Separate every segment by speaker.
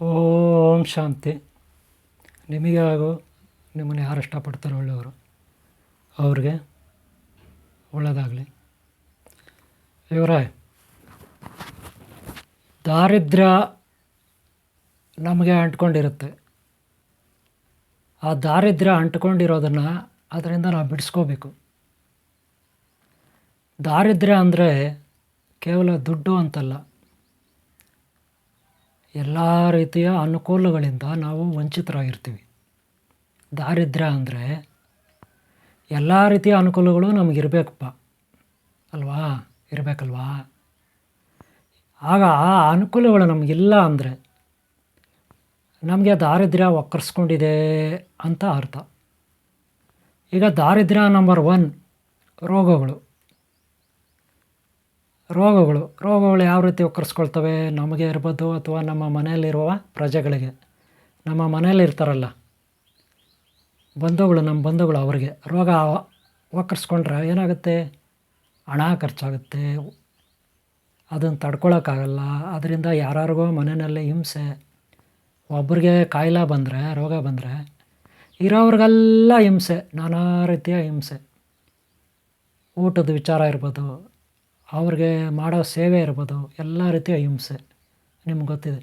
Speaker 1: ಓಂ ಶಾಂತಿ. ನಿಮಗೆ ಹಾಗೂ ನಿಮ್ಮನ್ನು ಯಾರು ಇಷ್ಟಪಡ್ತಾರೋ ಒಳ್ಳೆಯವರು, ಅವ್ರಿಗೆ ಒಳ್ಳೆಯದಾಗಲಿ ಇವರೇ ದಾರಿದ್ರ್ಯ ನಮಗೆ ಅಂಟ್ಕೊಂಡಿರುತ್ತೆ. ಆ ದಾರಿದ್ರ್ಯ ಅಂಟ್ಕೊಂಡಿರೋದನ್ನು ಅದರಿಂದ ನಾವು ಬಿಡಿಸ್ಕೋಬೇಕು. ದಾರಿದ್ರ್ಯ ಅಂದರೆ ಕೇವಲ ದುಡ್ಡು ಅಂತಲ್ಲ ಎಲ್ಲ ರೀತಿಯ ಅನುಕೂಲಗಳಿಂದ ನಾವು ವಂಚಿತರಾಗಿರ್ತೀವಿ. ದಾರಿದ್ರ್ಯ ಅಂದರೆ ಎಲ್ಲ ರೀತಿಯ ಅನುಕೂಲಗಳು ನಮಗಿರಬೇಕಪ್ಪ ಅಲ್ವಾ? ಇರಬೇಕಲ್ವಾ? ಆಗ ಆ ಅನುಕೂಲಗಳು ನಮಗಿಲ್ಲ ಅಂದರೆ ನಮಗೆ ದಾರಿದ್ರ್ಯ ಒಕ್ಕರ್ಸ್ಕೊಂಡಿದೆ ಅಂತ ಅರ್ಥ. ಈಗ ದಾರಿದ್ರ್ಯ ನಂಬರ್ ಒನ್ ರೋಗಗಳು. ರೋಗಗಳು ರೋಗಗಳು ಯಾವ ರೀತಿ ಒಕ್ಕರಿಸ್ಕೊಳ್ತವೆ, ನಮಗೆ ಇರ್ಬೋದು ಅಥವಾ ನಮ್ಮ ಮನೆಯಲ್ಲಿರುವ ಪ್ರಜೆಗಳಿಗೆ? ನಮ್ಮ ಮನೆಯಲ್ಲಿ ಇರ್ತಾರಲ್ಲ, ಬಂಧುಗಳು, ನಮ್ಮ ಬಂಧುಗಳು ಅವರಿಗೆ ರೋಗ ಒಕ್ಕರಿಸ್ಕೊಂಡ್ರೆ ಏನಾಗುತ್ತೆ? ಹಣ ಖರ್ಚಾಗುತ್ತೆ, ಅದನ್ನು ತಡ್ಕೊಳಕ್ಕಾಗಲ್ಲ, ಅದರಿಂದ ಯಾರ್ಯಾರಿಗೋ ಮನೆಯಲ್ಲಿ ಹಿಂಸೆ, ಒಬ್ರಿಗೆ ಕಾಯಿಲೆ ಬಂದರೆ, ರೋಗ ಬಂದರೆ ಇರೋವ್ರಿಗೆಲ್ಲ ಹಿಂಸೆ, ನಾನಾ ರೀತಿಯ ಹಿಂಸೆ. ಊಟದ ವಿಚಾರ ಇರ್ಬೋದು ಅವ್ರಿಗೆ ಮಾಡೋ ಸೇವೆ ಇರ್ಬೋದು ಎಲ್ಲ ರೀತಿಯ ಹಿಂಸೆ ನಿಮ್ಗೆ ಗೊತ್ತಿದೆ.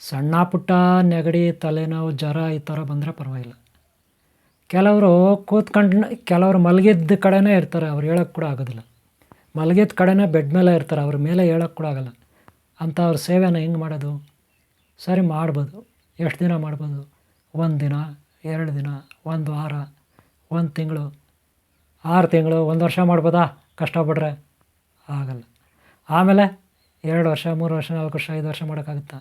Speaker 1: ಸಣ್ಣ ಪುಟ್ಟ ನೆಗಡಿ, ತಲೆನೋವು, ಜ್ವರ ಈ ಥರ ಬಂದರೆ ಪರವಾಗಿಲ್ಲ. ಕೆಲವರು ಕೂತ್ಕೊಂಡು ಕೆಲವರು ಮಲಗಿದ್ದ ಕಡೆನೇ ಇರ್ತಾರೆ, ಅವ್ರು ಹೇಳೋಕ್ಕೆ ಕೂಡ ಆಗೋದಿಲ್ಲ. ಮಲಗಿದ ಕಡೆನೇ ಬೆಡ್ ಮೇಲೆ ಇರ್ತಾರೆ, ಅವ್ರ ಮೇಲೆ ಹೇಳೋಕ್ಕೆ ಕೂಡ ಆಗೋಲ್ಲ. ಅಂತ ಅವ್ರ ಸೇವೆನ ಹೆಂಗೆ ಮಾಡೋದು? ಸರಿ ಮಾಡ್ಬೋದು, ಎಷ್ಟು ದಿನ ಮಾಡ್ಬೋದು? ಒಂದು ದಿನ, ಎರಡು ದಿನ, ಒಂದು ವಾರ, ಒಂದು ತಿಂಗಳು, ಆರು ತಿಂಗಳು, ಒಂದು ವರ್ಷ ಮಾಡ್ಬೋದಾ? ಕಷ್ಟಪಟ್ರೆ. ಆಗಲ್ಲ. ಆಮೇಲೆ ಎರಡು ವರ್ಷ, ಮೂರು ವರ್ಷ, ನಾಲ್ಕು ವರ್ಷ, ಐದು ವರ್ಷ ಮಾಡೋಕ್ಕಾಗುತ್ತಾ?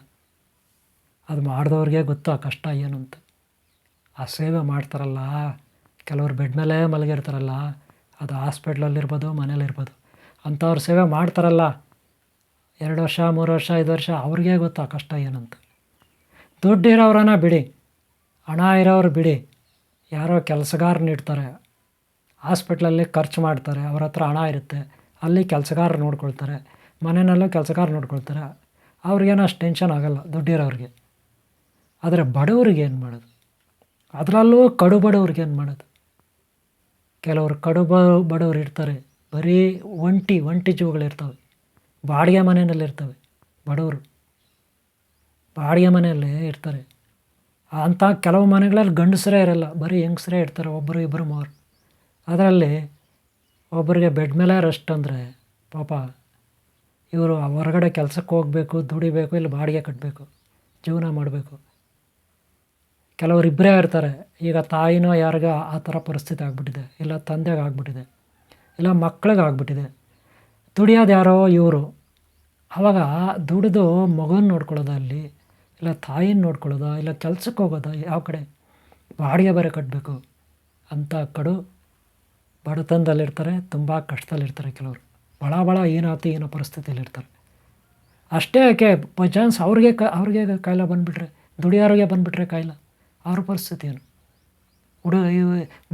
Speaker 1: ಅದು ಮಾಡಿದವ್ರಿಗೆ ಗೊತ್ತು, ಆ ಕಷ್ಟ ಏನು ಅಂತ. ಆ ಸೇವೆ ಮಾಡ್ತಾರಲ್ಲ, ಕೆಲವರು ಬೆಡ್ ಮೇಲೆ ಮಲಗಿರ್ತಾರಲ್ಲ, ಅದು ಹಾಸ್ಪಿಟ್ಲಲ್ಲಿರ್ಬೋದು ಮನೇಲಿರ್ಬೋದು ಅಂಥವ್ರ ಸೇವೆ ಮಾಡ್ತಾರಲ್ಲ, ಎರಡು ವರ್ಷ, ಮೂರು ವರ್ಷ, ಐದು ವರ್ಷ, ಅವ್ರಿಗೆ ಗೊತ್ತು ಆ ಕಷ್ಟ ಏನಂತ. ದುಡ್ಡಿರೋರನ್ನ ಬಿಡಿ, ಹಣ ಇರೋರು ಬಿಡಿ, ಯಾರೋ ಕೆಲಸಗಾರನ ಇಡ್ತಾರೆ, ಹಾಸ್ಪಿಟ್ಲಲ್ಲಿ ಖರ್ಚು ಮಾಡ್ತಾರೆ, ಅವ್ರ ಹತ್ರ ಹಣ ಇರುತ್ತೆ ಅಲ್ಲಿ ಕೆಲಸಗಾರ ನೋಡ್ಕೊಳ್ತಾರೆ, ಮನೆಯಲ್ಲೂ ಕೆಲಸಗಾರ ನೋಡ್ಕೊಳ್ತಾರೆ, ಅವ್ರಿಗೇನು ಅಷ್ಟು ಟೆನ್ಷನ್ ಆಗೋಲ್ಲ ದುಡ್ಡಿರೋರಿಗೆ. ಆದರೆ ಬಡವ್ರಿಗೆ ಏನು ಮಾಡೋದು? ಅದರಲ್ಲೂ ಕಡು ಬಡವ್ರಿಗೆ ಏನು ಮಾಡೋದು? ಕೆಲವರು ಕಡು ಬ, ಬಡವ್ರು ಇರ್ತಾರೆ, ಬರೀ ಒಂಟಿ ಒಂಟಿ ಜೀವಗಳಿರ್ತವೆ ಬಾಡಿಗೆ ಮನೆಯಲ್ಲಿ ಇರ್ತವೆ ಬಡವರು. ಬಾಡಿಗೆ ಮನೆಯಲ್ಲೇ ಇರ್ತಾರೆ. ಅಂಥ ಕೆಲವು ಮನೆಗಳಲ್ಲಿ ಗಂಡಸರೇ ಇರಲ್ಲ, ಬರೀ ಹೆಂಗಸರೇ ಇರ್ತಾರೆ ಒಬ್ಬರು ಇಬ್ಬರು ಮೂವರು. ಅದರಲ್ಲಿ ಒಬ್ಬರಿಗೆ ಬೆಡ್ ಮೇಲೆ ರೆಸ್ಟ್ ಅಂದರೆ ಪಾಪ ಇವರು ಹೊರಗಡೆ ಕೆಲಸಕ್ಕೆ ಹೋಗಬೇಕು, ದುಡಿಬೇಕು, ಇಲ್ಲಿ ಬಾಡಿಗೆ ಕಟ್ಟಬೇಕು ಜೀವನ ಮಾಡಬೇಕು. ಕೆಲವರು ಇಬ್ಬರೇ ಇರ್ತಾರೆ. ಈಗ ತಾಯಿನೋ ಯಾರಿಗ ಆ ಥರ ಪರಿಸ್ಥಿತಿ ಆಗಿಬಿಟ್ಟಿದೆ. ಇಲ್ಲ ತಂದೆಗೆ ಆಗಿಬಿಟ್ಟಿದೆ. ಇಲ್ಲ ಮಕ್ಳಿಗೆ ಆಗಿಬಿಟ್ಟಿದೆ. ದುಡಿಯೋದು ಯಾರೋ ಇವರು. ಆವಾಗ ದುಡಿದು ಮಗನ ನೋಡ್ಕೊಳ್ಳೋದ ಅಲ್ಲಿ? ಇಲ್ಲ ತಾಯಿನ ನೋಡ್ಕೊಳ್ಳೋದ? ಇಲ್ಲ ಕೆಲ್ಸಕ್ಕೆ ಹೋಗೋದ? ಯಾವ ಕಡೆ? ಬಾಡಿಗೆ ಬೇರೆ ಕಟ್ಟಬೇಕು ಅಂತ ಕಡು ಬಡತನದಲ್ಲಿರ್ತಾರೆ, ತುಂಬ ಕಷ್ಟದಲ್ಲಿರ್ತಾರೆ ಕೆಲವರು. ಭಾಳ ಭಾಳ ಏನಾಯ್ತು ಏನೋ ಪರಿಸ್ಥಿತಿಯಲ್ಲಿರ್ತಾರೆ. ಅಷ್ಟೇ ಯಾಕೆ, ಬೈ ಚಾನ್ಸ್ ಅವ್ರಿಗೆ ಕ, ಅವ್ರಿಗೆ ಕಾಯಿಲೆ ಬಂದುಬಿಟ್ರೆ, ದುಡಿಯೋರಿಗೆ ಬಂದುಬಿಟ್ರೆ ಕಾಯಿಲೆ. ಅವ್ರ ಪರಿಸ್ಥಿತಿ ಏನು? ಹುಡು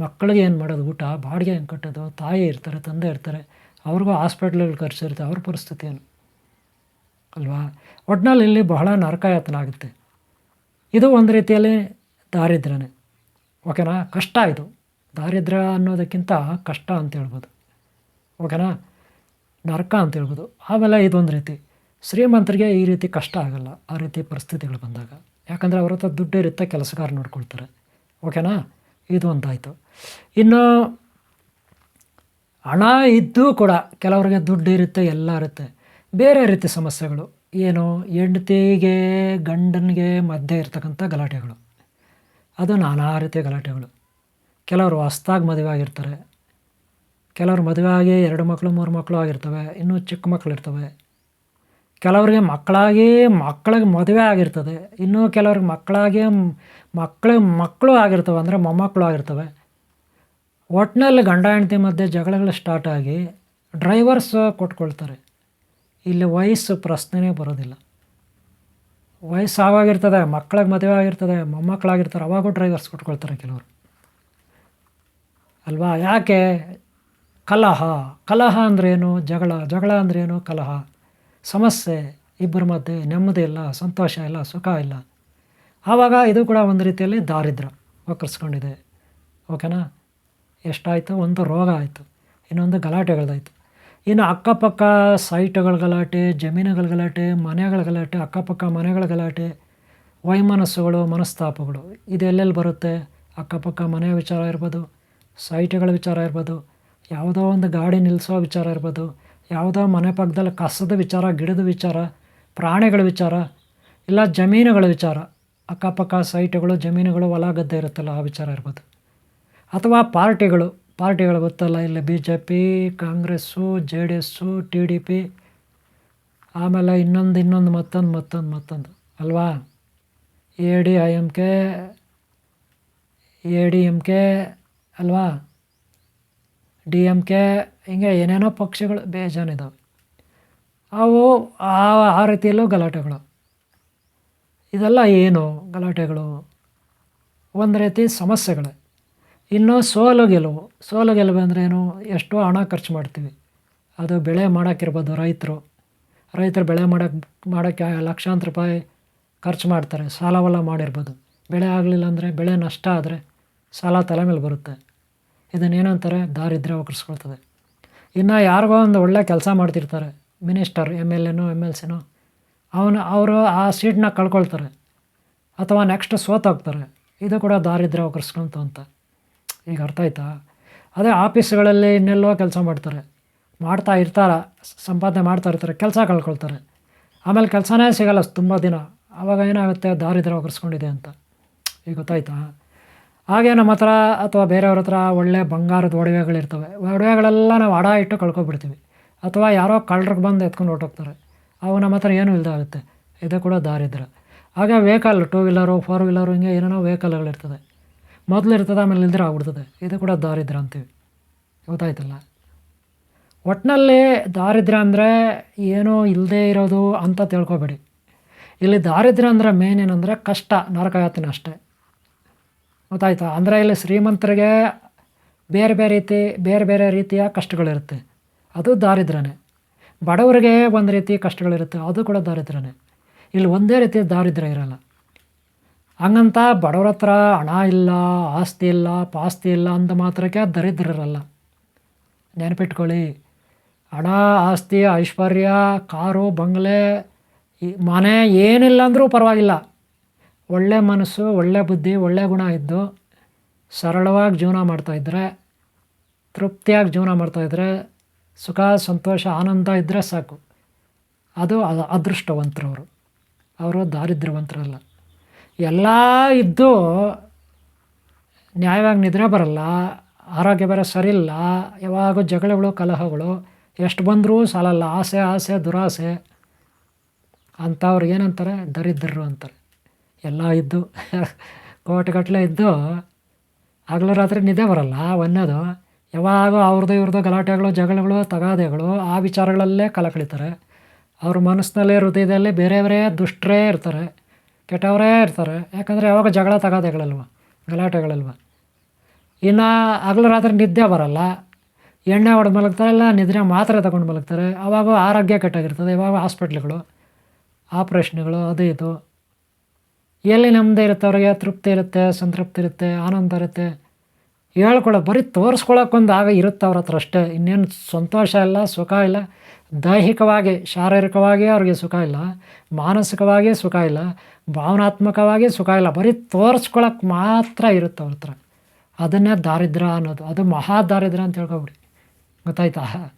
Speaker 1: ಮಕ್ಕಳಿಗೆ ಏನು ಮಾಡೋದು? ಊಟ, ಬಾಡಿಗೆ ಹೆಂಗೆ ಕಟ್ಟೋದು? ತಾಯಿ ಇರ್ತಾರೆ, ತಂದೆ ಇರ್ತಾರೆ, ಅವ್ರಿಗೂ ಹಾಸ್ಪಿಟ್ಲಲ್ಲಿ ಖರ್ಚಿರುತ್ತೆ ಅವ್ರ ಪರಿಸ್ಥಿತಿ ಏನು? ಅಲ್ವಾ? ಒಟ್ನಲ್ಲಿ ಇಲ್ಲಿ ಬಹಳ ನರಕಾಯತನ ಆಗುತ್ತೆ. ಇದು ಒಂದು ರೀತಿಯಲ್ಲಿ ದಾರಿದ್ರೇ ಓಕೆನಾ? ಕಷ್ಟ ಇದು. ದಾರಿದ್ರ್ಯ ಅನ್ನೋದಕ್ಕಿಂತ ಕಷ್ಟ ಅಂತ ಹೇಳ್ಬೋದು. ಓಕೆನಾ? ನರಕ ಅಂತ ಹೇಳ್ಬೋದು. ಆಮೇಲೆ ಇದೊಂದು ರೀತಿ. ಶ್ರೀಮಂತರಿಗೆ ಈ ರೀತಿ ಕಷ್ಟ ಆಗಲ್ಲ, ಆ ರೀತಿ ಪರಿಸ್ಥಿತಿಗಳು ಬಂದಾಗ. ಯಾಕಂದರೆ ಅವ್ರ ಹತ್ರ ದುಡ್ಡು ಇರುತ್ತೆ, ಕೆಲಸಗಾರ ನೋಡ್ಕೊಳ್ತಾರೆ. ಓಕೆನಾ? ಇದು ಒಂದಾಯಿತು. ಇನ್ನು ಹಣ ಇದ್ದೂ ಕೂಡ ಕೆಲವರಿಗೆ ದುಡ್ಡು ಇರುತ್ತೆ, ಎಲ್ಲ ಇರುತ್ತೆ. ಬೇರೆ ರೀತಿ ಸಮಸ್ಯೆಗಳು. ಏನು? ಹೆಂಡತಿಗೆ, ಗಂಡನಿಗೆ ಮಧ್ಯೆ ಇರ್ತಕ್ಕಂಥ ಗಲಾಟೆಗಳು. ಅದು ನಾನಾ ರೀತಿಯ ಗಲಾಟೆಗಳು. ಕೆಲವರು ಹೊಸ್ದಾಗಿ ಮದುವೆ ಆಗಿರ್ತಾರೆ. ಕೆಲವರು ಮದುವೆ ಆಗಿ ಎರಡು ಮಕ್ಕಳು ಮೂರು ಮಕ್ಕಳು ಆಗಿರ್ತವೆ, ಇನ್ನೂ ಚಿಕ್ಕ ಮಕ್ಕಳು ಇರ್ತವೆ. ಕೆಲವರಿಗೆ ಮಕ್ಕಳಾಗಿ ಮಕ್ಕಳಿಗೆ ಮದುವೆ ಆಗಿರ್ತದೆ. ಇನ್ನೂ ಕೆಲವ್ರಿಗೆ ಮಕ್ಕಳಾಗಿ ಮಕ್ಕಳು ಮಕ್ಕಳು ಆಗಿರ್ತವೆ ಅಂದರೆ ಮೊಮ್ಮಕ್ಕಳು ಆಗಿರ್ತವೆ. ಒಟ್ಟಿನಲ್ಲಿ ಗಂಡ ಹೆಂಡತಿ ಮಧ್ಯೆ ಜಗಳಗಳು ಸ್ಟಾರ್ಟ್ ಆಗಿ ಡ್ರೈವರ್ಸ್ ಕೊಟ್ಕೊಳ್ತಾರೆ. ಇಲ್ಲಿ ವಯಸ್ಸು ಪ್ರಶ್ನೆನೇ ಬರೋದಿಲ್ಲ. ವಯಸ್ಸು ಆವಾಗಿರ್ತದೆ ಮಕ್ಕಳಿಗೆ ಮದುವೆ ಆಗಿರ್ತದೆ ಮೊಮ್ಮಕ್ಕಳಾಗಿರ್ತಾರೆ ಅವಾಗೂ ಡ್ರೈವರ್ಸ್ ಕೊಟ್ಕೊಳ್ತಾರೆ ಕೆಲವರು. ಅಲ್ವಾ? ಯಾಕೆ? ಕಲಹ. ಕಲಹ ಅಂದ್ರೇನು? ಜಗಳ. ಜಗಳ ಅಂದ್ರೇನು? ಕಲಹ. ಸಮಸ್ಯೆ. ಇಬ್ಬರ ಮಧ್ಯೆ ನೆಮ್ಮದಿ ಇಲ್ಲ, ಸಂತೋಷ ಇಲ್ಲ, ಸುಖ ಇಲ್ಲ. ಆವಾಗ ಇದು ಕೂಡ ಒಂದು ರೀತಿಯಲ್ಲಿ ದಾರಿದ್ರ ಒಕ್ಕರಿಸ್ಕೊಂಡಿದೆ ಓಕೆನಾ? ಎಷ್ಟಾಯಿತು? ಒಂದು ರೋಗ ಆಯಿತು. ಇನ್ನೊಂದು ಗಲಾಟೆಗಳದಾಯಿತು ಇನ್ನು ಅಕ್ಕಪಕ್ಕ ಸೈಟ್ಗಳ ಗಲಾಟೆ, ಜಮೀನುಗಳ ಗಲಾಟೆ, ಮನೆಗಳ ಗಲಾಟೆ, ಅಕ್ಕಪಕ್ಕ ಮನೆಗಳ ಗಲಾಟೆ, ವೈಮನಸ್ಸುಗಳು, ಮನಸ್ತಾಪಗಳು ಇದೆಲ್ಲೆಲ್ಲಿ ಬರುತ್ತೆ? ಅಕ್ಕಪಕ್ಕ ಮನೆಯ ವಿಚಾರ ಇರ್ಬೋದು ಸೈಟ್ಗಳ ವಿಚಾರ ಇರ್ಬೋದು, ಯಾವುದೋ ಒಂದು ಗಾಡಿ ನಿಲ್ಲಿಸೋ ವಿಚಾರ ಇರ್ಬೋದು, ಯಾವುದೋ ಮನೆ ಪಕ್ಕದಲ್ಲಿ ಕಸದ ವಿಚಾರ, ಗಿಡದ ವಿಚಾರ, ಪ್ರಾಣಿಗಳ ವಿಚಾರ, ಇಲ್ಲ ಜಮೀನುಗಳ ವಿಚಾರ, ಅಕ್ಕಪಕ್ಕ ಸೈಟ್ಗಳು, ಜಮೀನುಗಳು, ಹೊಲ ಗದ್ದೆ ಇರುತ್ತಲ್ಲ, ಆ ವಿಚಾರ ಇರ್ಬೋದು. ಅಥವಾ ಪಾರ್ಟಿಗಳು ಪಾರ್ಟಿಗಳು ಗೊತ್ತಲ್ಲ, ಇಲ್ಲಿ B J P Congress, J D S, T D P, ಆಮೇಲೆ ಇನ್ನೊಂದು ಇನ್ನೊಂದು, ಮತ್ತೊಂದು ಮತ್ತೊಂದು ಮತ್ತೊಂದು, ಅಲ್ವಾ? A D I M K, A D M K ಅಲ್ವಾ? ಡಿ ಎಂ ಕೆ ಹಿಂಗೆ ಏನೇನೋ ಪಕ್ಷಗಳು ಬೇಜಾನಿದ್ದಾವೆ ಅವು ಆ ಆ ರೀತಿಯಲ್ಲೂ ಗಲಾಟೆಗಳು. ಇದೆಲ್ಲ ಏನು ಗಲಾಟೆಗಳು? ಒಂದು ರೀತಿ ಸಮಸ್ಯೆಗಳೇ. ಇನ್ನು ಸೋಲು ಗೆಲುವು. ಸೋಲು ಗೆಲುವು ಅಂದರೆ ಏನು? ಎಷ್ಟೋ ಹಣ ಖರ್ಚು ಮಾಡ್ತೀವಿ. ಅದು ಬೆಳೆ ಮಾಡೋಕ್ಕಿರ್ಬೋದು ರೈತರು. ರೈತರು ಬೆಳೆ ಮಾಡೋಕ್ಕೆ ಮಾಡೋಕ್ಕೆ ಲಕ್ಷಾಂತರ ರೂಪಾಯಿ ಖರ್ಚು ಮಾಡ್ತಾರೆ. ಸಾಲವೆಲ್ಲ ಮಾಡಿರ್ಬೋದು. ಬೆಳೆ ಆಗಲಿಲ್ಲ ಅಂದರೆ ಬೆಳೆ ನಷ್ಟ ಆದರೆ ಸಾಲ ತಲೆ ಮೇಲೆ ಬರುತ್ತೆ. ಇದನ್ನೇನಂತಾರೆ ದಾರಿದ್ರ್ಯ ವಕ್ರಿಸ್ಕೊಳ್ತದೆ ಇನ್ನು ಯಾರಿಗೋ ಒಂದು ಒಳ್ಳೆ ಕೆಲಸ ಮಾಡ್ತಿರ್ತಾರೆ, ಮಿನಿಸ್ಟರ್, ಎಂ ಎಲ್ ಎನೋ, ಎಂ ಎಲ್ ಸಿನೋ ಅವನು, ಅವರು ಆ ಸೀಟ್ನ ಕಳ್ಕೊಳ್ತಾರೆ, ಅಥವಾ ನೆಕ್ಸ್ಟ್ ಸೋತೋಗ್ತಾರೆ. ಇದು ಕೂಡ ದಾರಿದ್ರ್ಯ ವಕ್ರಿಸ್ಕೊಂತು ಅಂತ. ಈಗ ಅರ್ಥ ಆಯ್ತಾ? ಅದೇ ಆಫೀಸ್ಗಳಲ್ಲಿ ಇನ್ನೆಲ್ಲೋ ಕೆಲಸ ಮಾಡ್ತಾರೆ. ಮಾಡ್ತಾ ಇರ್ತಾರ, ಸಂಪಾದನೆ ಮಾಡ್ತಾ ಇರ್ತಾರೆ, ಕೆಲಸ ಕಳ್ಕೊಳ್ತಾರೆ. ಆಮೇಲೆ ಕೆಲಸನೇ ಸಿಗಲ್ಲ, ತುಂಬ ದಿನ. ಆವಾಗ ಏನಾಗುತ್ತೆ? ದಾರಿದ್ರ್ಯ ವಕ್ರಿಸ್ಕೊಂಡಿದೆ ಅಂತ. ಈಗ ಗೊತ್ತಾಯ್ತಾ? ಹಾಗೆ ನಮ್ಮ ಹತ್ರ ಅಥವಾ ಬೇರೆಯವ್ರ ಹತ್ರ ಒಳ್ಳೆ ಬಂಗಾರದ ಒಡವೆಗಳಿರ್ತವೆ. ಒಡವೆಗಳೆಲ್ಲ ನಾವು ಅಡ ಇಟ್ಟು ಕಳ್ಕೊಬಿಡ್ತೀವಿ. ಅಥವಾ ಯಾರೋ ಕಳ್ಳರಿಗೆ ಬಂದು ಎತ್ಕೊಂಡು ಹೊರ್ಟೋಗ್ತಾರೆ. ಅವು ನಮ್ಮ ಹತ್ರ ಏನೂ ಇಲ್ದಾಗುತ್ತೆ ಇದು ಕೂಡ ದಾರಿದ್ರೆ. ಹಾಗೆ vehicle two wheeler four wheeler ಹಿಂಗೆ ಏನೇನೋ ವೆಹಿಕಲ್ಗಳಿರ್ತದೆ. ಮೊದಲು ಇರ್ತದೆ, ಆಮೇಲೆ ಇಲ್ದಿರ ಆಗ್ಬಿಡ್ತದೆ. ಇದು ಕೂಡ ದಾರಿದ್ರ ಅಂತೀವಿ. ಗೊತ್ತಾಯ್ತಲ್ಲ? ಒಟ್ಟಿನಲ್ಲಿ ದಾರಿದ್ರ್ಯ ಅಂದರೆ ಏನೂ ಇಲ್ಲದೇ ಇರೋದು ಅಂತ ತಿಳ್ಕೊಬೇಡಿ. ಇಲ್ಲಿ ದಾರಿದ್ರ ಅಂದರೆ ಮೇನ್ ಏನಂದರೆ ಕಷ್ಟ ನರಕಯಾತನೆ ಅಷ್ಟೇ. ಗೊತ್ತಾಯ್ತಾ? ಅಂದರೆ ಇಲ್ಲಿ ಶ್ರೀಮಂತರಿಗೆ ಬೇರೆ ಬೇರೆ ರೀತಿ, ಬೇರೆ ಬೇರೆ ರೀತಿಯ ಕಷ್ಟಗಳಿರುತ್ತೆ. ಅದು ದಾರಿದ್ರ್ಯನೇ. ಬಡವರಿಗೆ ಒಂದು ರೀತಿ ಕಷ್ಟಗಳಿರುತ್ತೆ, ಅದು ಕೂಡ ದಾರಿದ್ರ್ಯನೇ. ಇಲ್ಲಿ ಒಂದೇ ರೀತಿ ದಾರಿದ್ರ ಇರಲ್ಲ. ಹಂಗಂತ ಬಡವ್ರ ಹತ್ರ ಹಣ ಇಲ್ಲ, ಆಸ್ತಿ ಇಲ್ಲ, ಪಾಸ್ತಿ ಇಲ್ಲ ಅಂದ ಮಾತ್ರಕ್ಕೆ ದರಿದ್ರರಲ್ಲ. ನೆನಪಿಟ್ಕೊಳ್ಳಿ. ಹಣ, ಆಸ್ತಿ, ಐಶ್ವರ್ಯ, ಕಾರು, ಬಂಗ್ಲೆ ಮನೆ ಏನಿಲ್ಲ ಅಂದರೂ ಪರವಾಗಿಲ್ಲ. ಒಳ್ಳೆ ಮನಸ್ಸು, ಒಳ್ಳೆ ಬುದ್ಧಿ, ಒಳ್ಳೆ ಗುಣ ಇದ್ದು ಸರಳವಾಗಿ ಜೀವನ ಮಾಡ್ತಾಯಿದ್ರೆ ತೃಪ್ತಿಯಾಗಿ ಜೀವನ ಮಾಡ್ತಾಯಿದ್ರೆ ಸುಖ, ಸಂತೋಷ, ಆನಂದ ಇದ್ದರೆ ಸಾಕು. ಅದು ಅದೃಷ್ಟವಂತರವರು. ಅವರು ದಾರಿದ್ರ್ಯವಂತರಲ್ಲ. ಎಲ್ಲ ಇದ್ದು ನ್ಯಾಯವಾಗಿ ನಿದ್ರೆ ಬರಲ್ಲ, ಆರೋಗ್ಯ ಬೇರೆ ಸರಿಯಿಲ್ಲ, ಯಾವಾಗೂ ಜಗಳಗಳು, ಕಲಹಗಳು, ಎಷ್ಟು ಬಂದರೂ ಸಾಲಲ್ಲ, ಆಸೆ ಆಸೆ, ದುರಾಸೆ, ಅಂಥವ್ರು ಏನಂತಾರೆ? ದರಿದ್ರರು ಅಂತಾರೆ. ಎಲ್ಲ ಇದ್ದು ಕೋಟಿಗಟ್ಟಲೆ ಇದ್ದು ಹಗಲು ರಾತ್ರಿ ನಿದ್ದೆ ಬರಲ್ಲ. ಒಂದೇದು ಯಾವಾಗ ಅವ್ರದ್ದು ಇವ್ರದ್ದು ಗಲಾಟೆಗಳು, ಜಗಳಗಳು, ತಗಾದೆಗಳು, ಆ ವಿಚಾರಗಳಲ್ಲೇ ಕಾಲ ಕಳೀತಾರೆ. ಅವ್ರ ಮನಸ್ಸಿನಲ್ಲಿ, ಹೃದಯದಲ್ಲಿ ಬೇರೆ ಬೇರೆ ದುಷ್ಟರೇ ಇರ್ತಾರೆ. ಕೆಟ್ಟವರೇ ಇರ್ತಾರೆ. ಯಾಕಂದರೆ ಯಾವಾಗ ಜಗಳ, ತಗಾದೆಗಳಲ್ವ, ಗಲಾಟೆಗಳಲ್ವ. ಇನ್ನು ಹಗಲು ರಾತ್ರಿ ನಿದ್ದೆ ಬರಲ್ಲ. ಎಣ್ಣೆ ಹೊಡೆದು ಮಲಗ್ತಾರೆ, ಇಲ್ಲ ನಿದ್ರೆ ಮಾತ್ರೆ ತಗೊಂಡು ಮಲಗ್ತಾರೆ. ಆವಾಗ ಆರೋಗ್ಯ ಕೆಟ್ಟಾಗಿರ್ತದೆ. ಇವಾಗ ಹಾಸ್ಪಿಟ್ಲ್ಗಳು ಆಪ್ರೇಷನ್ಗಳು ಅದು ಇದು. ಎಲ್ಲಿ ನೆಮ್ಮದಿ ಇರುತ್ತೆ ಅವ್ರಿಗೆ ತೃಪ್ತಿ ಇರುತ್ತೆ, ಸಂತೃಪ್ತಿ ಇರುತ್ತೆ, ಆನಂದ ಇರುತ್ತೆ ಹೇಳ್ಕೊಳ್ಳೋ ಬರೀ ತೋರಿಸ್ಕೊಳಕ್ಕೊಂದು ಆಗ ಇರುತ್ತೆ ಅವ್ರ ಹತ್ರ ಅಷ್ಟೇ. ಇನ್ನೇನು ಸಂತೋಷ ಇಲ್ಲ, ಸುಖ ಇಲ್ಲ. ದೈಹಿಕವಾಗಿ, ಶಾರೀರಿಕವಾಗಿ ಅವ್ರಿಗೆ ಸುಖ ಇಲ್ಲ, ಮಾನಸಿಕವಾಗಿ ಸುಖ ಇಲ್ಲ, ಭಾವನಾತ್ಮಕವಾಗಿ ಸುಖ ಇಲ್ಲ. ಬರೀ ತೋರಿಸ್ಕೊಳಕ್ಕೆ ಮಾತ್ರ ಇರುತ್ತೆ ಅವ್ರ ಹತ್ರ. ಅದನ್ನೇ ದಾರಿದ್ರ ಅನ್ನೋದು. ಅದು ಮಹಾ ದಾರಿದ್ರ ಅಂತ ಹೇಳ್ಕೊಬಿಡಿ. ಗೊತ್ತಾಯ್ತಾ?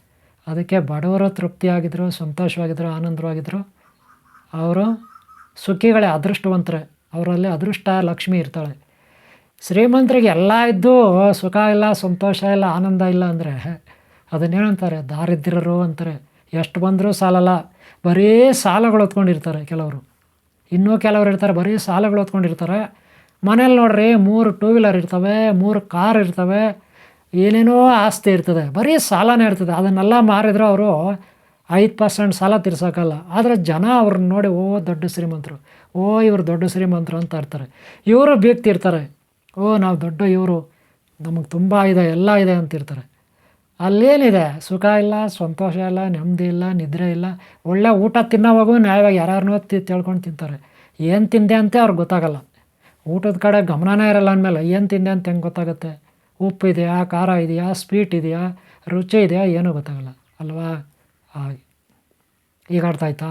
Speaker 1: ಅದಕ್ಕೆ ಬಡವರು ತೃಪ್ತಿಯಾಗಿದ್ದರು ಸಂತೋಷವಾಗಿದ್ದರು ಆನಂದವಾಗಿದ್ದರು ಅವರು ಸುಖಿಗಳೇ ಅದೃಷ್ಟವಂತರೇ. ಅವರಲ್ಲಿ ಅದೃಷ್ಟ ಲಕ್ಷ್ಮಿ ಇರ್ತಾಳೆ. ಶ್ರೀಮಂತರಿಗೆ ಎಲ್ಲ ಇದ್ದು ಸುಖ ಇಲ್ಲ, ಸಂತೋಷ ಇಲ್ಲ, ಆನಂದ ಇಲ್ಲ ಅಂದರೆ ಅದನ್ನೇನಂತಾರೆ ದಾರಿದ್ರ್ಯರು ಅಂತಾರೆ. ಎಷ್ಟು ಬಂದರೂ ಸಾಲಲ್ಲ. ಬರೀ ಸಾಲಗಳು ಹೊತ್ಕೊಂಡಿರ್ತಾರೆ ಕೆಲವರು. ಇನ್ನೂ ಕೆಲವರು ಇರ್ತಾರೆ, ಬರೀ ಸಾಲಗಳು ಹೊತ್ಕೊಂಡಿರ್ತಾರೆ. ಮನೇಲಿ ನೋಡ್ರಿ, ಮೂರು ಟೂ ವೀಲರ್ ಇರ್ತವೆ, ಮೂರು ಕಾರ್ ಇರ್ತವೆ, ಏನೇನೋ ಆಸ್ತಿ ಇರ್ತದೆ. ಬರೀ ಸಾಲನೇ ಇರ್ತದೆ. ಅದನ್ನೆಲ್ಲ ಮಾರಿದ್ರೆ ಅವರು ಐದು ಪರ್ಸೆಂಟ್ ಸಾಲ ತೀರ್ಸೋಕ್ಕಲ್ಲ ಆದರೆ ಜನ ಅವ್ರನ್ನ ನೋಡಿ, ಓ, ದೊಡ್ಡ ಶ್ರೀಮಂತರು. ಓ, ಇವರು ದೊಡ್ಡ ಶ್ರೀಮಂತರು ಅಂತ ಇರ್ತಾರೆ. ಇವರು ಬೀಗ್ತಿರ್ತಾರೆ ಓ, ನಾವು ದೊಡ್ಡ ಇವರು. ನಮಗೆ ತುಂಬ ಇದೆ, ಎಲ್ಲ ಇದೆ ಅಂತಿರ್ತಾರೆ ಅಲ್ಲೇನಿದೆ? ಸುಖ ಇಲ್ಲ, ಸಂತೋಷ ಇಲ್ಲ, ನೆಮ್ಮದಿ ಇಲ್ಲ, ನಿದ್ರೆ ಇಲ್ಲ. ಒಳ್ಳೆ ಊಟ ತಿನ್ನೋವಾಗೂ ನ್ಯಾಯವಾಗಿ ಯಾರನ್ನೋ ತಿ, ತಿಳ್ಕೊಂಡು ತಿಂತಾರೆ. ಏನು ತಿಂದೆ ಅಂತ ಅವ್ರಿಗೆ ಗೊತ್ತಾಗಲ್ಲ. ಊಟದ ಕಡೆ ಗಮನನೇ ಇರಲ್ಲ ಅಂದಮೇಲೆ ಏನು ತಿಂದೆ ಅಂತ ಹೆಂಗೆ ಗೊತ್ತಾಗುತ್ತೆ? ಉಪ್ಪು ಇದೆಯಾ ಖಾರ ಇದೆಯಾ, ಸ್ವೀಟ್ ಇದೆಯಾ, ರುಚಿ ಇದೆಯಾ, ಏನೂ ಗೊತ್ತಾಗಲ್ಲ. ಅಲ್ವಾ? ಈಗ ಅರ್ಥ ಆಯ್ತಾ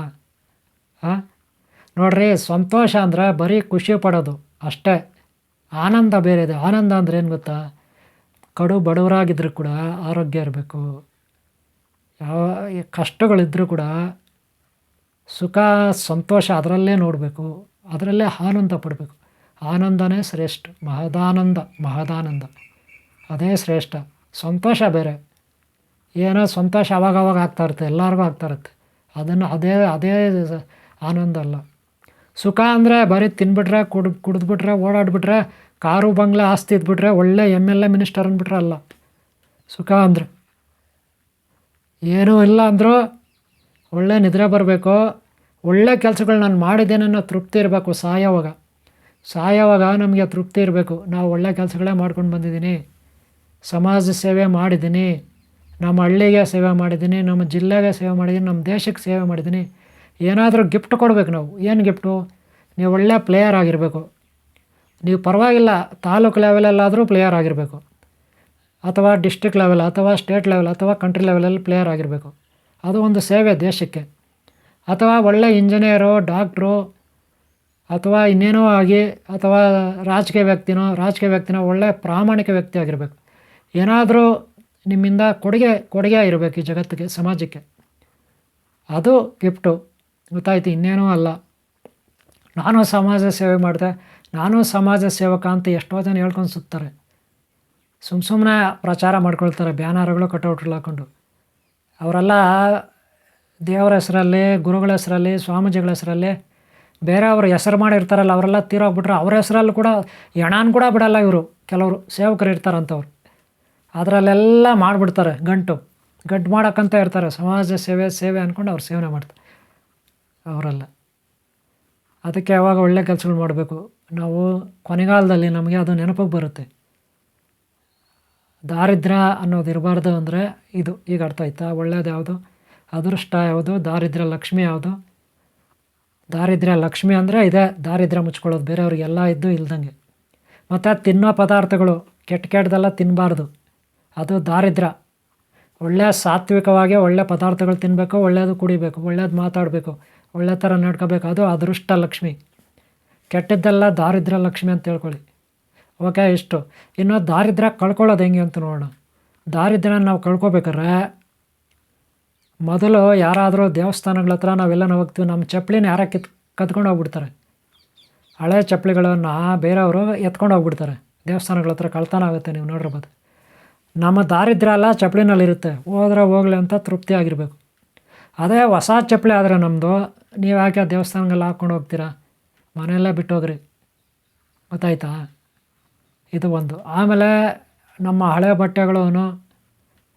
Speaker 1: ಹಾಂ ನೋಡ್ರಿ, ಸಂತೋಷ ಅಂದರೆ ಬರೀ ಖುಷಿ ಪಡೋದು ಅಷ್ಟೇ. ಆನಂದ ಬೇರೆ ಇದೆ. ಆನಂದ ಅಂದ್ರೆ ಏನು ಗೊತ್ತಾ? ಕಡು ಬಡವರಾಗಿದ್ದರೂ ಕೂಡ ಆರೋಗ್ಯ ಇರಬೇಕು. ಯಾವ ಕಷ್ಟಗಳಿದ್ದರೂ ಕೂಡ ಸುಖ, ಸಂತೋಷ ಅದರಲ್ಲೇ ನೋಡಬೇಕು. ಅದರಲ್ಲೇ ಆನಂದ ಪಡಬೇಕು. ಆನಂದನೇ ಶ್ರೇಷ್ಠ. ಮಹದಾನಂದ ಮಹದಾನಂದ. ಅದೇ ಶ್ರೇಷ್ಠ. ಸಂತೋಷ ಬೇರೆ. ಏನೋ ಸಂತೋಷ ಅವಾಗ ಆಗ್ತಾ ಇರುತ್ತೆ, ಎಲ್ಲರಿಗೂ ಆಗ್ತಾ ಇರುತ್ತೆ. ಅದನ್ನು ಅದೇ ಅದೇ ಆನಂದ ಅಲ್ಲ ಸುಖ ಅಂದರೆ ಬರೀ ತಿನ್ಬಿಟ್ರೆ, ಕುಡ್, ಕುಡಿದ್ಬಿಟ್ರೆ, ಓಡಾಡ್ಬಿಟ್ರೆ, ಕಾರು, ಬಂಗ್ಲೆ, ಆಸ್ತಿ ಇದ್ಬಿಟ್ರೆ ಒಳ್ಳೆ ಎಂ ಎಲ್ ಎ ಮಿನಿಸ್ಟರ್ ಅಂದ್ಬಿಟ್ರೆ ಅಲ್ಲ. ಸುಖ ಅಂದರೆ. ಏನೂ ಇಲ್ಲ ಅಂದರೂ ಒಳ್ಳೆ ನಿದ್ರೆ ಬರಬೇಕು. ಒಳ್ಳೆ ಕೆಲಸಗಳು ನಾನು ಮಾಡಿದ್ದೇನೆ ಅನ್ನೋ ತೃಪ್ತಿ ಇರಬೇಕು ಸಾಯೋವಾಗ. ಸಾಯೋವಾಗ ನಮಗೆ ತೃಪ್ತಿ ಇರಬೇಕು. ನಾವು ಒಳ್ಳೆ ಕೆಲಸಗಳೇ ಮಾಡ್ಕೊಂಡು ಬಂದಿದ್ದೀನಿ. ಸಮಾಜ ಸೇವೆ ಮಾಡಿದ್ದೀನಿ. ನಮ್ಮ ಹಳ್ಳಿಗೆ ಸೇವೆ ಮಾಡಿದ್ದೀನಿ, ನಮ್ಮ ಜಿಲ್ಲೆಗೆ ಸೇವೆ ಮಾಡಿದ್ದೀನಿ, ನಮ್ಮ ದೇಶಕ್ಕೆ ಸೇವೆ ಮಾಡಿದ್ದೀನಿ. ಏನಾದರೂ ಗಿಫ್ಟ್ ಕೊಡಬೇಕು ನಾವು. ಏನು ಗಿಫ್ಟು ನೀವು ಒಳ್ಳೆ ಪ್ಲೇಯರ್ ಆಗಿರಬೇಕು. ನೀವು ಪರವಾಗಿಲ್ಲ, ತಾಲೂಕು ಲೆವೆಲಲ್ಲಾದರೂ ಪ್ಲೇಯರ್ ಆಗಿರಬೇಕು. ಅಥವಾ ಡಿಸ್ಟ್ರಿಕ್ ಲೆವೆಲ್ ಅಥವಾ ಸ್ಟೇಟ್ ಲೆವೆಲ್ ಅಥವಾ ಕಂಟ್ರಿ ಲೆವೆಲಲ್ಲಿ ಪ್ಲೇಯರ್ ಆಗಿರಬೇಕು. ಅದು ಒಂದು ಸೇವೆ ದೇಶಕ್ಕೆ. ಅಥವಾ ಒಳ್ಳೆ ಇಂಜಿನಿಯರು ಡಾಕ್ಟ್ರು ಅಥವಾ ಇನ್ನೇನೋ ಆಗಿ, ಅಥವಾ ರಾಜಕೀಯ ವ್ಯಕ್ತಿನೋ ರಾಜಕೀಯ ವ್ಯಕ್ತಿನೋ ಒಳ್ಳೆ ಪ್ರಾಮಾಣಿಕ ವ್ಯಕ್ತಿ ಆಗಿರಬೇಕು. ಏನಾದರೂ ನಿಮ್ಮಿಂದ ಕೊಡುಗೆ ಕೊಡುಗೆ ಇರಬೇಕು ಈ ಜಗತ್ತಿಗೆ, ಸಮಾಜಕ್ಕೆ. ಅದು ಗಿಫ್ಟು. ಗೊತ್ತಾಯ್ತು, ಇನ್ನೇನೂ ಅಲ್ಲ. ನಾನು ಸಮಾಜ ಸೇವೆ ಮಾಡಿದೆ, ನಾನು ಸಮಾಜ ಸೇವಕ ಅಂತ ಎಷ್ಟೋ ಜನ ಹೇಳ್ಕೊಂಡು ಸುತ್ತಾರೆ. ಸುಮ್ಮ ಸುಮ್ಮನೆ ಪ್ರಚಾರ ಮಾಡ್ಕೊಳ್ತಾರೆ, ಬ್ಯಾನರ್ಗಳು ಕಟೌಟ್ಗಳು ಹಾಕ್ಕೊಂಡು ಅವರೆಲ್ಲ ದೇವರ ಹೆಸರಲ್ಲಿ, ಗುರುಗಳ ಹೆಸರಲ್ಲಿ, ಸ್ವಾಮೀಜಿಗಳ ಹೆಸರಲ್ಲಿ, ಬೇರೆಯವ್ರ ಹೆಸರು ಮಾಡಿರ್ತಾರಲ್ಲ, ಅವರೆಲ್ಲ ತೀರೋಗ್ಬಿಟ್ರೆ ಅವ್ರ ಹೆಸರಲ್ಲೂ ಕೂಡ, ಹೆಣಾನು ಕೂಡ ಬಿಡಲ್ಲ ಇವರು. ಕೆಲವರು ಸೇವಕರು ಇರ್ತಾರಂಥವ್ರು ಅದರಲ್ಲೆಲ್ಲ ಮಾಡಿಬಿಡ್ತಾರೆ ಗಂಟು. ಗಂಟು ಮಾಡೋಕ್ಕಂತ ಇರ್ತಾರೆ. ಸಮಾಜ ಸೇವೆ ಸೇವೆ ಅಂದ್ಕೊಂಡು ಅವ್ರು ಸೇವನೆ ಮಾಡ್ತಾರೆ. ಅವರೆಲ್ಲ. ಅದಕ್ಕೆ ಯಾವಾಗ ಒಳ್ಳೆ ಕೆಲಸಗಳು ಮಾಡಬೇಕು? ನಾವು ಕೊನೆಗಾಲದಲ್ಲಿ ನಮಗೆ ಅದು ನೆನಪಿಗೆ ಬರುತ್ತೆ. ದಾರಿದ್ರ್ಯ ಅನ್ನೋದು ಇರಬಾರ್ದು ಅಂದರೆ ಇದು. ಈಗ ಅರ್ಥ ಆಯ್ತಾ? ಒಳ್ಳೇದು ಯಾವುದು? ಅದೃಷ್ಟ ಯಾವುದು? ದಾರಿದ್ರ್ಯ ಲಕ್ಷ್ಮಿ ಯಾವುದು? ದಾರಿದ್ರ್ಯ ಲಕ್ಷ್ಮಿ ಅಂದರೆ ಇದೇ. ದಾರಿದ್ರ್ಯ ಮುಚ್ಕೊಳ್ಳೋದು. ಬೇರೆಯವ್ರಿಗೆಲ್ಲ ಇದ್ದು ಇಲ್ದಂಗೆ. ಮತ್ತು ತಿನ್ನೋ ಪದಾರ್ಥಗಳು ಕೆಟ್ಟ ಕೆಟ್ಟದೆಲ್ಲ ತಿನ್ನಬಾರ್ದು ಅದು ದಾರಿದ್ರ್ಯ ಒಳ್ಳೆಯ ಸಾತ್ವಿಕವಾಗಿ ಒಳ್ಳೆಯ ಪದಾರ್ಥಗಳು ತಿನ್ನಬೇಕು ಒಳ್ಳೆಯದು ಕುಡಿಬೇಕು, ಒಳ್ಳೇದು ಮಾತಾಡಬೇಕು, ಒಳ್ಳೆ ಥರ ನಡ್ಕೋಬೇಕು. ಅದು ಅದೃಷ್ಟ ಲಕ್ಷ್ಮಿ. ಕೆಟ್ಟದ್ದೆಲ್ಲ ದಾರಿದ್ರ್ಯ ಲಕ್ಷ್ಮಿ ಅಂತ ಹೇಳ್ಕೊಳ್ಳಿ ಓಕೆ, ಇಷ್ಟು. ಇನ್ನು ದಾರಿದ್ರ್ಯ ಕಳ್ಕೊಳ್ಳೋದು ಹೆಂಗೆ ಅಂತ ನೋಡೋಣ. ದಾರಿದ್ರ್ಯ ನಾವು ಕಳ್ಕೊಬೇಕಾರೆ ಮೊದಲು ಯಾರಾದರೂ ದೇವಸ್ಥಾನಗಳ ಹತ್ರ ನಾವೆಲ್ಲ ನಾವು ಹೋಗ್ತೀವಿ. ನಮ್ಮ ಚಪ್ಪಲಿನ ಯಾರ ಕಿತ್ ಕತ್ಕೊಂಡು ಹೋಗ್ಬಿಡ್ತಾರೆ. ಹಳೆ ಚಪ್ಪಲಿಗಳನ್ನು ಬೇರೆಯವರು ಎತ್ಕೊಂಡು ಹೋಗ್ಬಿಡ್ತಾರೆ. ದೇವಸ್ಥಾನಗಳ ಹತ್ರ ಕಳ್ತನ ಆಗುತ್ತೆ ನೀವು ನೋಡಿರ್ಬೋದು ನಮ್ಮ ದಾರಿದ್ರ್ಯ ಎಲ್ಲ ಚಪ್ಪಲಿನಲ್ಲಿರುತ್ತೆ. ಹೋದ್ರೆ ಹೋಗ್ಲಿ ಅಂತ ತೃಪ್ತಿ ಆಗಿರಬೇಕು. ಅದೇ ಹೊಸ ಚಪ್ಪಲಿ ಆದರೆ ನಮ್ಮದು ನೀವು ಯಾಕೆ ದೇವಸ್ಥಾನಗೆಲ್ಲ ಹಾಕ್ಕೊಂಡು ಹೋಗ್ತೀರಾ? ಮನೆಯಲ್ಲೇ ಬಿಟ್ಟು ಹೋಗ್ರಿ ಗೊತ್ತಾಯ್ತಾ? ಇದು ಒಂದು. ಆಮೇಲೆ ನಮ್ಮ ಹಳೆ ಬಟ್ಟೆಗಳು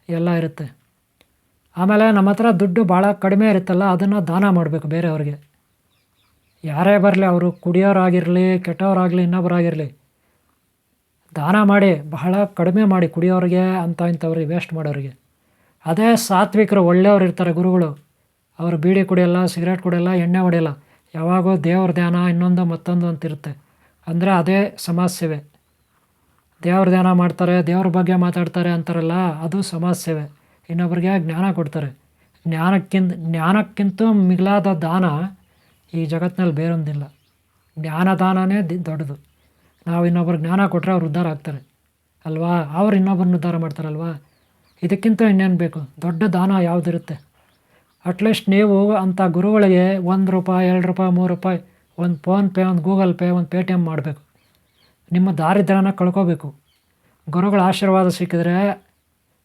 Speaker 1: ಎಲ್ಲ ಇರುತ್ತೆ. ಆಮೇಲೆ ನಮ್ಮ ಹತ್ರ ದುಡ್ಡು ಭಾಳ ಕಡಿಮೆ ಇರುತ್ತಲ್ಲ, ಅದನ್ನು ದಾನ ಮಾಡಬೇಕು ಬೇರೆಯವ್ರಿಗೆ. ಯಾರೇ ಬರಲಿ, ಅವರು ಕುಡಿಯೋರಾಗಿರಲಿ, ಕೆಟ್ಟವರಾಗಲಿ ಇನ್ನೊಬ್ಬರಾಗಿರಲಿ ದಾನ ಮಾಡಿ ಬಹಳ ಕಡಿಮೆ ಮಾಡಿ ಕುಡಿಯೋರಿಗೆ ಅಂಥ ಇಂಥವ್ರಿಗೆ ವೇಸ್ಟ್ ಮಾಡೋರಿಗೆ. ಅದೇ ಸಾತ್ವಿಕರು ಒಳ್ಳೆಯವ್ರು ಇರ್ತಾರೆ ಗುರುಗಳು. ಅವರು ಬೀಡಿ ಕುಡಿಯಲ್ಲ ಸಿಗರೇಟ್ ಕುಡಿಯಲ್ಲ, ಎಣ್ಣೆ ಹೊಡೆಯಲ್ಲ. ಯಾವಾಗೋ ದೇವ್ರ ಧ್ಯಾನ ಇನ್ನೊಂದು ಮತ್ತೊಂದು ಅಂತಿರುತ್ತೆ. ಅಂದರೆ ಅದೇ ಸಮಾಜ ಸೇವೆ ದೇವ್ರ ಧ್ಯಾನ ಮಾಡ್ತಾರೆ, ದೇವ್ರ ಬಗ್ಗೆ ಮಾತಾಡ್ತಾರೆ ಅಂತಾರಲ್ಲ, ಅದು ಸಮಾಜ ಸೇವೆ ಇನ್ನೊಬ್ರಿಗೆ ಜ್ಞಾನ ಕೊಡ್ತಾರೆ. ಜ್ಞಾನಕ್ಕಿಂತ ಜ್ಞಾನಕ್ಕಿಂತ ಮಿಗಿಲಾದ ದಾನ ಈ ಜಗತ್ತಿನಲ್ಲಿ ಬೇರೊಂದಿಲ್ಲ. ಜ್ಞಾನದಾನನೇ ದೊಡ್ಡದು. ನಾವು ಇನ್ನೊಬ್ಬರು ಜ್ಞಾನ ಕೊಟ್ಟರೆ ಅವ್ರು ಉದ್ಧಾರ ಆಗ್ತಾರೆ. ಅಲ್ವಾ? ಅವ್ರು ಇನ್ನೊಬ್ಬರನ್ನ ಉದ್ಧಾರ ಮಾಡ್ತಾರಲ್ವಾ? ಇದಕ್ಕಿಂತ ಇನ್ನೇನು ಬೇಕು? ದೊಡ್ಡ ದಾನ ಯಾವುದಿರುತ್ತೆ? ಅಟ್ಲೀಸ್ಟ್ ನೀವು ಅಂಥ ಗುರುಗಳಿಗೆ ಒಂದು ರೂಪಾಯಿ, ಎರಡು ರೂಪಾಯಿ, ಮೂರು ರೂಪಾಯಿ, ಒಂದು ಫೋನ್ಪೇ ಒಂದು ಗೂಗಲ್ ಪೇ, ಒಂದು ಪೇಟಿಎಮ್ ಮಾಡಬೇಕು. ನಿಮ್ಮ ದಾರಿದ್ರ್ಯನ ಕಳ್ಕೋಬೇಕು. ಗುರುಗಳ ಆಶೀರ್ವಾದ ಸಿಕ್ಕಿದ್ರೆ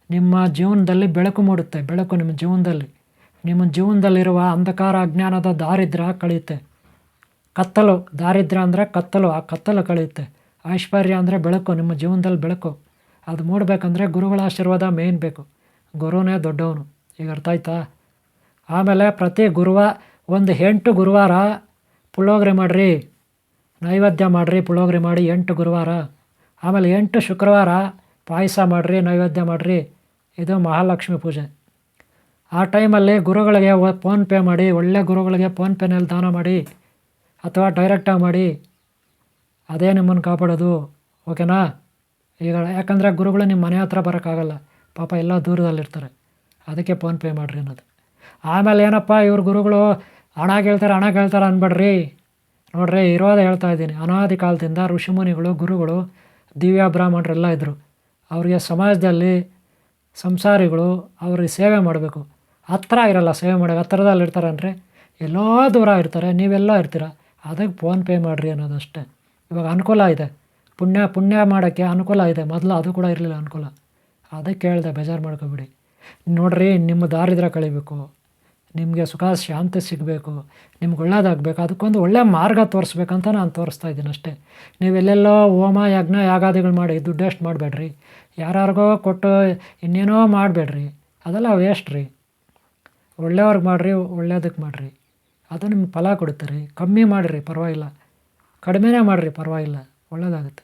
Speaker 1: ನಿಮ್ಮ ಜೀವನದಲ್ಲಿ ಬೆಳಕು ಮೂಡುತ್ತೆ. ಬೆಳಕು ನಿಮ್ಮ ಜೀವನದಲ್ಲಿ. ನಿಮ್ಮ ಜೀವನದಲ್ಲಿರುವ ಅಂಧಕಾರ, ಅಜ್ಞಾನದ ದಾರಿದ್ರ ಕಳೆಯುತ್ತೆ. ಕತ್ತಲು, ದಾರಿದ್ರ ಅಂದರೆ ಕತ್ತಲು, ಆ ಕತ್ತಲು ಕಳೆಯುತ್ತೆ. ಐಶ್ವರ್ಯ ಅಂದರೆ ಬೆಳಕು, ನಿಮ್ಮ ಜೀವನದಲ್ಲಿ ಬೆಳಕು. ಅದು ಮೂಡಬೇಕಂದ್ರೆ ಗುರುಗಳ ಆಶೀರ್ವಾದ ಮೇಯ್ನ್ ಬೇಕು. ಗುರುನೇ ದೊಡ್ಡವನು. ಈಗ ಅರ್ಥ ಆಯ್ತಾ? ಆಮೇಲೆ ಪ್ರತಿ ಗುರುವ, ಒಂದು ಎಂಟು ಗುರುವಾರ ಪುಳೋಗ್ರೆ ಮಾಡಿರಿ. ನೈವೇದ್ಯ ಮಾಡಿರಿ ಪುಳೋಗ್ರೆ ಮಾಡಿ ಎಂಟು ಗುರುವಾರ. ಆಮೇಲೆ ಎಂಟು ಶುಕ್ರವಾರ ಪಾಯಸ ಮಾಡಿರಿ, ನೈವೇದ್ಯ ಮಾಡಿರಿ. ಇದು ಮಹಾಲಕ್ಷ್ಮಿ ಪೂಜೆ. ಆ ಟೈಮಲ್ಲಿ ಗುರುಗಳಿಗೆ ಫೋನ್ಪೇ ಮಾಡಿ, ಒಳ್ಳೆ ಗುರುಗಳಿಗೆ ಫೋನ್ಪೇನಲ್ಲಿ ದಾನ ಮಾಡಿ. ಅಥವಾ ಡೈರೆಕ್ಟಾಗಿ ಮಾಡಿ, ಅದೇ ನಿಮ್ಮನ್ನು ಕಾಪಾಡೋದು ಓಕೆನಾ ಈಗ ಯಾಕಂದರೆ ಗುರುಗಳು ನಿಮ್ಮ ಮನೆ ಹತ್ರ ಬರೋಕ್ಕಾಗಲ್ಲ. ಪಾಪ ಎಲ್ಲ ದೂರದಲ್ಲಿರ್ತಾರೆ. ಅದಕ್ಕೆ ಫೋನ್ಪೇ ಮಾಡಿರಿ ಅನ್ನೋದು. ಆಮೇಲೆ ಏನಪ್ಪ, ಇವ್ರ ಗುರುಗಳು ಹಣ ಕೇಳ್ತಾರೆ ಹಣ ಕೇಳ್ತಾರೆ ಅನ್ಬೇಡ್ರಿ. ನೋಡ್ರಿ, ಇರೋದೇ ಹೇಳ್ತಾ ಇದ್ದೀನಿ. ಅನಾದಿ ಕಾಲದಿಂದ ಋಷಿಮುನಿಗಳು ಗುರುಗಳು, ದಿವ್ಯ ಬ್ರಾಹ್ಮಣರೆಲ್ಲ ಇದ್ದರು ಅವರಿಗೆ ಸಮಾಜದಲ್ಲಿ ಸಂಸಾರಿಗಳು ಅವ್ರಿಗೆ ಸೇವೆ ಮಾಡಬೇಕು. ಹತ್ರ ಇರಲ್ಲ, ಸೇವೆ ಮಾಡೋಕೆ ಹತ್ರದಲ್ಲಿ ಇರ್ತಾರೆ ಅಂದರೆ ಎಲ್ಲೋ ದೂರ ಇರ್ತಾರೆ, ನೀವೆಲ್ಲ ಇರ್ತೀರ. ಅದಕ್ಕೆ ಫೋನ್ಪೇ ಮಾಡಿರಿ ಅನ್ನೋದಷ್ಟೇ. ಇವಾಗ ಅನುಕೂಲ ಇದೆ. ಪುಣ್ಯ ಪುಣ್ಯ ಮಾಡೋಕ್ಕೆ ಅನುಕೂಲ ಇದೆ. ಮೊದಲು ಅದು ಕೂಡ ಇರಲಿಲ್ಲ ಅನುಕೂಲ. ಅದಕ್ಕೆ ಕೇಳಿದೆ, ಬೇಜಾರು ಮಾಡ್ಕೊಬಿಡಿ. ನೋಡ್ರಿ, ನಿಮ್ಮ ದಾರಿದ್ರ ಕಳಿಬೇಕು. ನಿಮಗೆ ಸುಖ, ಶಾಂತಿ ಸಿಗಬೇಕು. ನಿಮ್ಗೆ ಒಳ್ಳೇದಾಗಬೇಕು. ಅದಕ್ಕೊಂದು ಒಳ್ಳೆಯ ಮಾರ್ಗ ತೋರಿಸ್ಬೇಕಂತ ನಾನು ತೋರಿಸ್ತಾ ಇದ್ದೀನಿ ಅಷ್ಟೇ. ನೀವೆಲ್ಲೆಲ್ಲೋ ಹೋಮ, ಯಜ್ಞ, ಯಾಗಾದಿಗಳು ಮಾಡಿ ದುಡ್ಡು ಎಷ್ಟು ಮಾಡಬೇಡ್ರಿ. ಯಾರ್ಯಾರಿಗೋ ಕೊಟ್ಟು ಇನ್ನೇನೋ ಮಾಡಬೇಡ್ರಿ. ಅದೆಲ್ಲ ವೇಸ್ಟ್ ರೀ. ಒಳ್ಳೆಯವ್ರಿಗೆ ಮಾಡಿರಿ, ಒಳ್ಳೇದಕ್ಕೆ ಮಾಡಿರಿ. ಅದು ನಿಮ್ಗೆ ಫಲ ಕೊಡುತ್ತೆ ರೀ. ಕಮ್ಮಿ ಮಾಡಿರಿ, ಪರವಾಗಿಲ್ಲ. ಕಡಿಮೆನೇ ಮಾಡಿರಿ, ಪರವಾಗಿಲ್ಲ. ಒಳ್ಳೆಯದಾಗುತ್ತೆ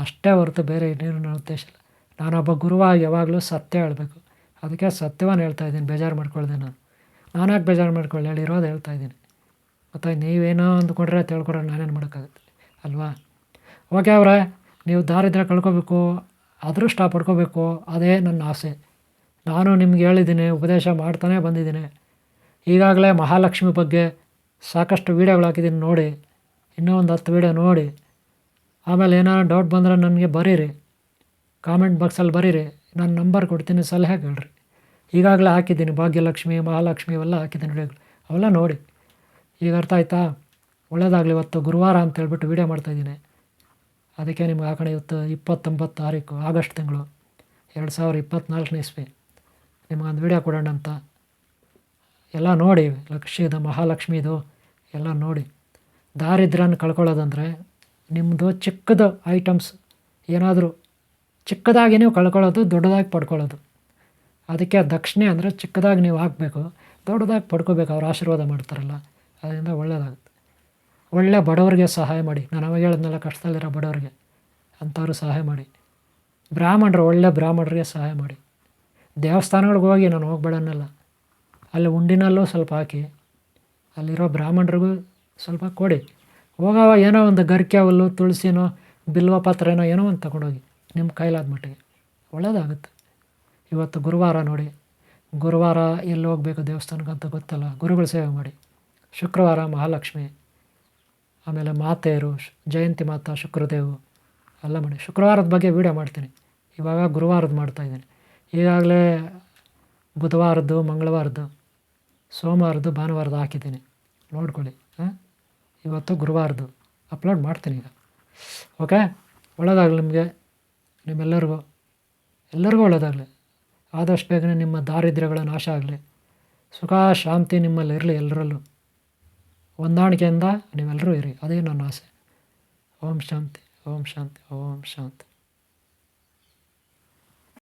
Speaker 1: ಅಷ್ಟೇ ಹೊರತು ಬೇರೆ ಇನ್ನೇನು ನನ್ನ ಉದ್ದೇಶ ಇಲ್ಲ. ನಾನೊಬ್ಬ ಗುರುವಾಗಿ ಯಾವಾಗಲೂ ಸತ್ಯ ಹೇಳಬೇಕು. ಅದಕ್ಕೆ ಸತ್ಯವನ್ನು ಹೇಳ್ತಾ ಇದ್ದೀನಿ, ಬೇಜಾರು ಮಾಡ್ಕೊಳ್ದೆ ನಾನು. ನಾನು ಯಾಕೆ ಬೇಜಾರು ಮಾಡ್ಕೊಳ್ಳಿ? ಹೇಳಿರೋದು ಹೇಳ್ತಾ ಇದ್ದೀನಿ. ಮತ್ತು ನೀವೇನೋ ಅಂದ್ಕೊಂಡ್ರೆ ತಿಳ್ಕೊಂಡ್ರೆ ನಾನೇನು ಮಾಡೋಕ್ಕಾಗುತ್ತೆ? ಅಲ್ವಾ? ಓಕೆ ಅವರೇ, ನೀವು ದಾರಿದ್ರ್ಯ ಕಳ್ಕೊಬೇಕು, ಅದೃಷ್ಟ ಪಡ್ಕೋಬೇಕು, ಅದೇ ನನ್ನ ಆಸೆ. ನಾನು ನಿಮ್ಗೆ ಹೇಳಿದ್ದೀನಿ, ಉಪದೇಶ ಮಾಡ್ತಾನೆ ಬಂದಿದ್ದೀನಿ. ಈಗಾಗಲೇ ಮಹಾಲಕ್ಷ್ಮಿ ಬಗ್ಗೆ ಸಾಕಷ್ಟು ವೀಡಿಯೋಗಳು ಹಾಕಿದ್ದೀನಿ ನೋಡಿ. ಇನ್ನೂ ಒಂದು ಹತ್ತು ವೀಡಿಯೋ ನೋಡಿ. ಆಮೇಲೆ ಏನಾದ್ರು ಡೌಟ್ ಬಂದರೆ ನನಗೆ ಬರೀರಿ. ಕಾಮೆಂಟ್ ಬಾಕ್ಸಲ್ಲಿ ಬರೀರಿ. ನಾನು ನಂಬರ್ ಕೊಡ್ತೀನಿ, ಸಲಹೆ ಕೇಳ್ರಿ. ಈಗಾಗಲೇ ಹಾಕಿದ್ದೀನಿ, ಭಾಗ್ಯಲಕ್ಷ್ಮಿ, ಮಹಾಲಕ್ಷ್ಮಿ ಇವೆಲ್ಲ ಹಾಕಿದ್ದೀನಿ ವೀಡಿಯೋಗಳು. ಅವೆಲ್ಲ ನೋಡಿ. ಈಗ ಅರ್ಥ ಆಯ್ತಾ? ಒಳ್ಳೇದಾಗಲಿ ಇವತ್ತು ಗುರುವಾರ ಅಂತ ಹೇಳ್ಬಿಟ್ಟು ವೀಡಿಯೋ ಮಾಡ್ತಾಯಿದ್ದೀನಿ ಅದಕ್ಕೆ ನಿಮ್ಗೆ ಹಾಕೋಣ ಇವತ್ತು ಇಪ್ಪತ್ತೊಂಬತ್ತು ತಾರೀಕು, ಆಗಸ್ಟ್ ತಿಂಗಳು, ಎರಡು ಸಾವಿರ ಇಪ್ಪತ್ತ್ನಾಲ್ಕನೇ ಇಸ್ವಿ. ನಿಮಗೊಂದು ವೀಡಿಯೋ ಕೊಡೋಣ ಅಂತ ಎಲ್ಲ ನೋಡಿ ಲಕ್ಷ್ಮೀದ ಮಹಾಲಕ್ಷ್ಮಿದು ಎಲ್ಲ ನೋಡಿ. ದಾರಿದ್ರ್ಯನ ಕಳ್ಕೊಳ್ಳೋದಂದರೆ ನಿಮ್ಮದು ಚಿಕ್ಕದ ಐಟಮ್ಸ್ ಏನಾದರೂ ಚಿಕ್ಕದಾಗಿ ನೀವು ಕಳ್ಕೊಳ್ಳೋದು, ದೊಡ್ಡದಾಗಿ ಪಡ್ಕೊಳ್ಳೋದು. ಅದಕ್ಕೆ ದಕ್ಷಿಣೆ ಅಂದರೆ ಚಿಕ್ಕದಾಗಿ ನೀವು ಹಾಕಬೇಕು, ದೊಡ್ಡದಾಗಿ ಪಡ್ಕೋಬೇಕು, ಅವ್ರು ಆಶೀರ್ವಾದ ಮಾಡ್ತಾರಲ್ಲ, ಅದರಿಂದ ಒಳ್ಳೆಯದಾಗುತ್ತೆ ಒಳ್ಳೆ ಬಡವರಿಗೆ ಸಹಾಯ ಮಾಡಿ. ನಾನು ಅವಾಗ ಹೇಳಿದ್ನಲ್ಲ, ಕಷ್ಟದಲ್ಲಿರೋ ಬಡವರಿಗೆ ಅಂಥವ್ರು ಸಹಾಯ ಮಾಡಿ. ಬ್ರಾಹ್ಮಣರು, ಒಳ್ಳೆ ಬ್ರಾಹ್ಮಣರಿಗೆ ಸಹಾಯ ಮಾಡಿ. ದೇವಸ್ಥಾನಗಳಿಗೆ ಹೋಗಿ ನಾನು ಹೋಗ್ಬೇಡ ಅನ್ನಲ್ಲ ಅಲ್ಲಿ ಉಂಡಿನಲ್ಲೂ ಸ್ವಲ್ಪ ಹಾಕಿ, ಅಲ್ಲಿರೋ ಬ್ರಾಹ್ಮಣರಿಗೂ ಸ್ವಲ್ಪ ಕೊಡಿ. ಹೋಗವ ಏನೋ ಒಂದು ಗರಿಕೆ, ಹುಲ್ಲು, ತುಳಸಿನೋ, ಬಿಲ್ವ ಪಾತ್ರೆನೋ ಏನೋ ಒಂದು ತಗೊಂಡೋಗಿ ನಿಮ್ಮ ಕೈಲಾದ ಮಟ್ಟಿಗೆ. ಒಳ್ಳೇದಾಗುತ್ತೆ. ಇವತ್ತು ಗುರುವಾರ ನೋಡಿ. ಗುರುವಾರ ಎಲ್ಲಿ ಹೋಗಬೇಕು ದೇವಸ್ಥಾನಕ್ಕೆ ಅಂತ ಗೊತ್ತಲ್ಲ. ಗುರುಗಳ ಸೇವೆ ಮಾಡಿ. ಶುಕ್ರವಾರ ಮಹಾಲಕ್ಷ್ಮಿ, ಆಮೇಲೆ ಮಾತೆಯರು ಜಯಂತಿ ಮಾತಾ, ಶುಕ್ರದೇವು, ಎಲ್ಲ ಮಾಡಿ. ಶುಕ್ರವಾರದ ಬಗ್ಗೆ ವೀಡಿಯೋ ಮಾಡ್ತೀನಿ. ಇವಾಗ ಗುರುವಾರದ್ದು ಮಾಡ್ತಾಯಿದ್ದೀನಿ ಈಗಾಗಲೇ ಬುಧವಾರದ್ದು, ಮಂಗಳವಾರದ್ದು ಸೋಮವಾರದ್ದು, ಭಾನುವಾರದ್ದು ಹಾಕಿದ್ದೀನಿ. ನೋಡ್ಕೊಳ್ಳಿ, ಹಾಂ? ಇವತ್ತು ಗುರುವಾರದ್ದು. ಅಪ್ಲೋಡ್ ಮಾಡ್ತೀನಿ ಈಗ. ಓಕೆ? ಒಳ್ಳೆಯದಾಗಲಿ ನಿಮಗೆ, ನಿಮ್ಮೆಲ್ಲರಿಗೂ. ಎಲ್ಲರಿಗೂ ಒಳ್ಳೆಯದಾಗಲಿ ಆದಷ್ಟು ಬೇಗನೆ ನಿಮ್ಮ ದಾರಿದ್ರ್ಯಗಳ ನಾಶ ಆಗಲಿ. ಸುಖ, ಶಾಂತಿ ನಿಮ್ಮಲ್ಲಿ ಇರಲಿ ಎಲ್ಲರಲ್ಲೂ. ಹೊಂದಾಣಿಕೆಯಿಂದ ನೀವೆಲ್ಲರೂ ಇರಿ. ಅದೇ ನನ್ನ ಆಸೆ. ಓಂ ಶಾಂತಿ ಓಂ ಶಾಂತಿ ಓಂ ಶಾಂತಿ.